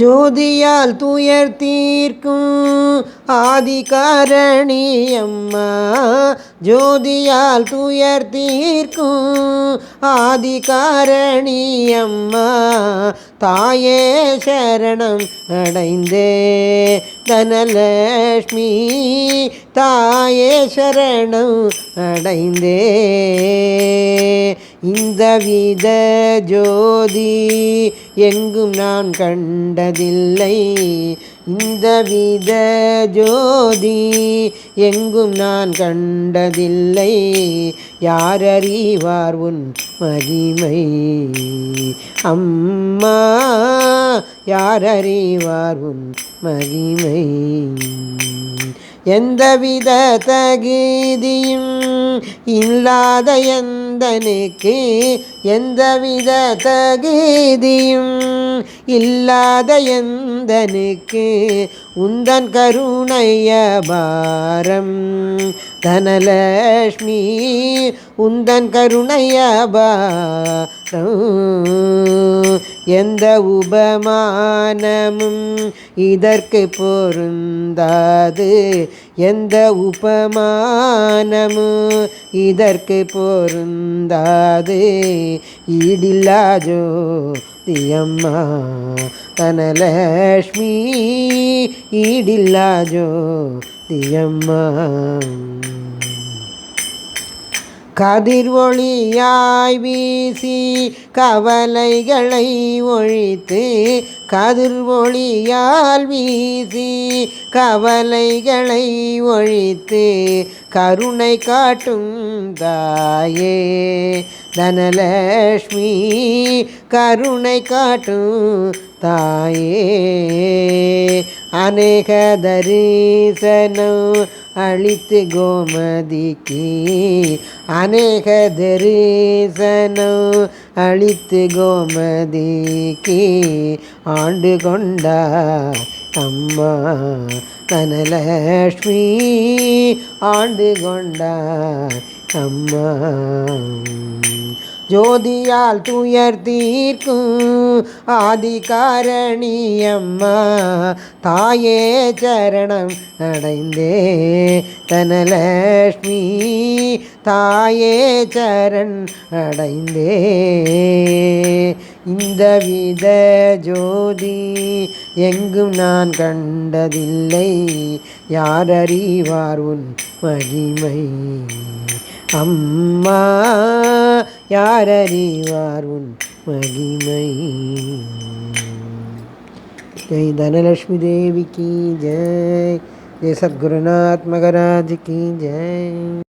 ஜோதியால் துயர் தீர்க்கும் ஆதிகாரணி அம்மா. ஜோதியால் துயர் தீர்க்கும் ஆதிகாரணி அம்மா. தாயே சரணம் அடைந்தே தனலக்ஷ்மி தாயே சரணம் அடைந்தே இந்த வித ஜோதி எங்கும் நான் கண்டதில்லை. இந்த வித ஜோதி எங்கும் நான் கண்டதில்லை. யார் அறிவார் உன் மகிமை? அம்மா யார் அறிவார் உன் மகிமை? எந்தவித தகுதியும் இல்லாத எந்தனுக்கு எந்தவித தகுதியும் இல்லாத எந்தனுக்கு உந்தன் கருணைய பாரம். தனலட்சுமி உந்தன் கருணைய பாரம். எந்த உபமானமும் இதற்கு பொருந்தாது. எந்த உபமானமும் இதற்கு பொருந்தாது. ஈடில்லா ஜோதியம்மா தனலக்ஷ்மி ஈடில்லா ஜோதியம்மா கதிர் ஒளியாய் வீசி கவலைகளை ஒழித்து கதிர் ஒளியால் வீசி கவலைகளை ஒழித்து கருணை காட்டும் தாயே. தனலக்ஷ்மி கருணை காட்டும் தாயே. அநேக தரிசனம் அழித்து கோமதிக்கு. அநேக தரிசனம் அழித்து கோமதிக்கு. ஆண்டு கொண்டா அம்மா தனலக்ஷ்மி ஆண்டு கொண்டா அம்மா ஜோதியால் துயர் தீர்க்கும் ஆதிகாரணி அம்மா. தாயே சரணம் அடைந்தே தனலக்ஷ்மி தாயே சரண் அடைந்தே. இந்த வித ஜோதி எங்கும் நான் கண்டதில்லை. யார் அறிவார் உன் மகிமை? அம்மா. யார் அறிவார் உன் மகிமை ஜெய் தனலட்சுமி தேவி கி ஜெய் ஜெய் சத்குருநாத் மகராஜ் கி ஜெய்